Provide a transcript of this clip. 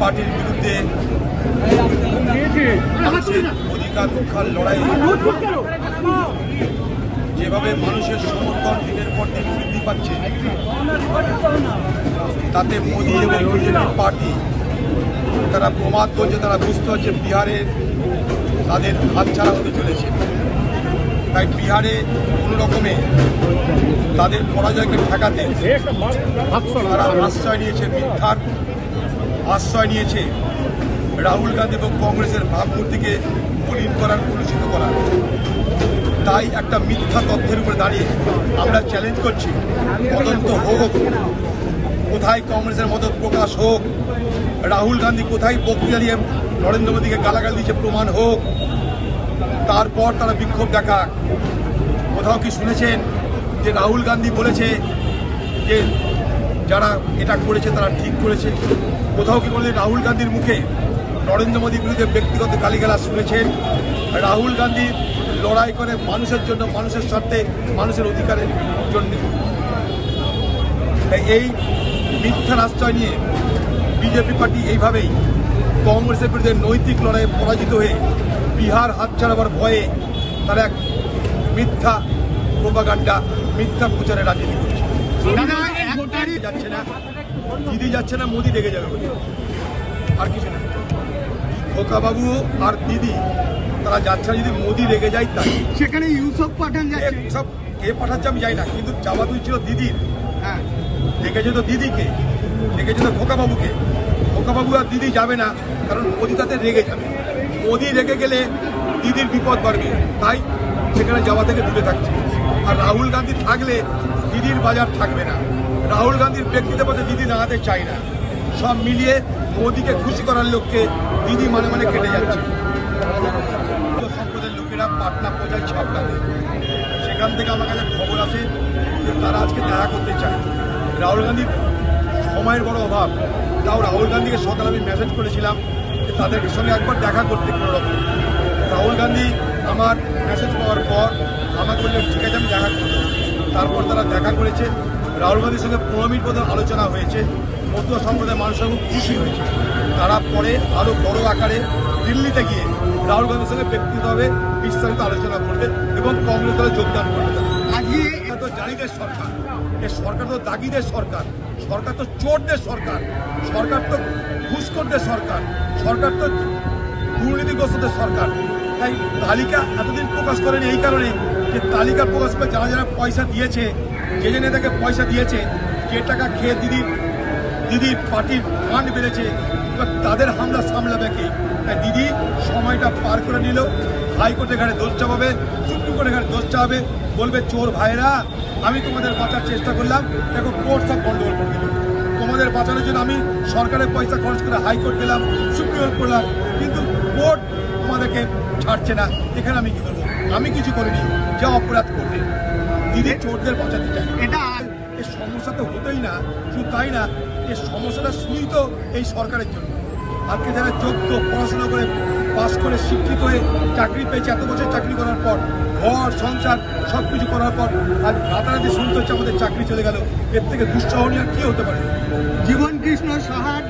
পার্টির বিরুদ্ধে অধিকার রক্ষার লড়াই যেভাবে মানুষের সমর্থন দিনের পর দিন বৃদ্ধি পাচ্ছে, তাতে মোদী এবং বিজেপি পার্টি তারা প্রমাদ করছে, তারা বুঝতে পারছে বিহারে তাদের হাতছাড়া হতে চলেছে। তাই বিহারে কোনো রকমে তাদের পরাজয়কে ঠেকাতে তারা আশ্রয় নিয়েছে মিথ্যার আশ্রয় নিয়েছে। রাহুল গান্ধী এবং কংগ্রেসের ভাবমূর্তিকে মলিন করার কলুষিত করার। তাই একটা মিথ্যা তথ্যের উপরে দাঁড়িয়ে আমরা চ্যালেঞ্জ করছি। তদন্ত হোক, কোথায় কংগ্রেসের মদত প্রকাশ হোক, রাহুল গান্ধী কোথায় বক্তৃতা দিয়ে নরেন্দ্র মোদীকে গালাগাল দিয়েছে প্রমাণ হোক, তারপর তারা বিক্ষোভ দেখাক। কোথাও কি শুনেছেন যে রাহুল গান্ধী বলেছে যে যারা এটা করেছে তারা ঠিক করেছে। কোথাও কি বলে রাহুল গান্ধীর মুখে নরেন্দ্র মোদীর বিরুদ্ধে ব্যক্তিগত গালিগালাজ শুনেছেন? রাহুল গান্ধী লড়াই করে মানুষের জন্য, মানুষের স্বার্থে, মানুষের অধিকারের জন্য। এই মিথ্যার আশ্রয় নিয়ে বিজেপি পার্টি এইভাবেই কংগ্রেসের বিরুদ্ধে নৈতিক লড়াইয়ে পরাজিত হয়ে বিহার হাত ছাড়াবার ভয়ে তারা এক মিথ্যা প্রোপাগান্ডা মিথ্যা প্রচারে রাজনীতি করছে। যাচ্ছে না দিদি যাচ্ছে না মোদি রেগে যাবে আর কিছু না। খোকাবাবু আর দিদি তারা যাচ্ছে যদি মোদি রেগে যায় তাই। সেখানে ইউসুফ পাঠান সব কে পাঠাচ্ছে আমি যাই না কিন্তু চাওয়া তুই ছিল দিদির। হ্যাঁ। ডেকেছে তো দিদিকে ডেকেছে তো খোকাবাবুকে। খোকাবাবু আর দিদি যাবে না কারণ মোদি তাতে রেগে যাবে। মোদি রেগে গেলে দিদির বিপদ বাড়বে তাই সেখানে যাওয়া থেকে দূরে থাকছে। আর রাহুল গান্ধী থাকলে দিদির বাজার থাকবে না। রাহুল গান্ধীর ব্যক্তিত্বের মধ্যে দিদি দাঁড়াতে চায় না। সব মিলিয়ে মোদিকে খুশি করার লক্ষ্যে দিদি মানে মানে কেটে যাচ্ছে। সম্প্রদায়ের লোকেরা পাটনা পৌঁছাচ্ছে আপনাদের সেখান থেকে আমার কাছে খবর আছে যে তারা আজকে দেখা করতে চায়। রাহুল গান্ধীর সময়ের বড় অভাব। তাও রাহুল গান্ধীকে সকালে আমি মেসেজ করেছিলাম যে তাদের সঙ্গে একবার দেখা করতে কোনো রকম রাহুল গান্ধী আমার মেসেজ পাওয়ার পর আমাকে বললেন, ঠিক আছে, আমি দেখা করব। তারপর তারা দেখা করেছে, রাহুল গান্ধীর সঙ্গে পনেরো মিনিট মতো আলোচনা হয়েছে, মতুয়া সম্প্রদায়ের মানুষরা খুব খুশি হয়েছে। তারা পরে আরও বড় আকারে দিল্লিতে গিয়ে রাহুল গান্ধীর সঙ্গে ব্যক্তিগতভাবে বিস্তারিত আলোচনা করবে এবং কংগ্রেস দলে যোগদান করবে। এটা তো জালিদের সরকার। এ সরকার তো দাগিদের সরকার। সরকার তো চোরদের সরকার। সরকার তো ঘুষখোরদের সরকার। সরকার তো দুর্নীতিগ্রস্তদের সরকার। তাই তালিকা এতদিন প্রকাশ করেন এই কারণে যে তালিকা প্রকাশ করে যারা যারা পয়সা দিয়েছে, যে যে নেতাকে পয়সা দিয়েছে, যে টাকা খেয়ে দিদির দিদির পার্টির ফান্ড বেড়েছে তাদের হামলা সামলাবে কে? তাই দিদি সময়টা পার করে নিল হাইকোর্টে ঘাড়ে দোষ চাপাবে সুপ্রিম কোর্টে ঘাড়ে দোষ চাপাবে, বলবে, চোর ভাইরা আমি তোমাদের বাঁচার চেষ্টা করলাম, দেখো কোর্ট সব গন্ডগোল করে দিল। তোমাদের বাঁচানোর জন্য আমি সরকারের পয়সা খরচ করে হাইকোর্ট গেলাম সুপ্রিম কোর্ট করলাম কিন্তু কোর্ট তোমাদেরকে ছাড়ছে না, এখানে আমি কি করব? আমি কিছু করিনি, যা অপরাধ করবে। দিদি চোরদের বাঁচাতে চায়। এটা এই সমস্যা তো হতেই না, শুধু তাই না এই সমস্যাটা শুরুই তো এই সরকারের জন্য। আজকে যারা যোগ্য, পড়াশোনা করে পাস করে, শিক্ষিত হয়ে চাকরি পেয়েছে, এত বছর চাকরি করার পর, ঘর, সংসার সব কিছু করার পর, আজ রাতারাতি শুনতে হচ্ছে আমাদের চাকরি চলে গেল। এর থেকে দুঃসহনীয় আর কি হতে পারে? জীবন কৃষ্ণ সাহার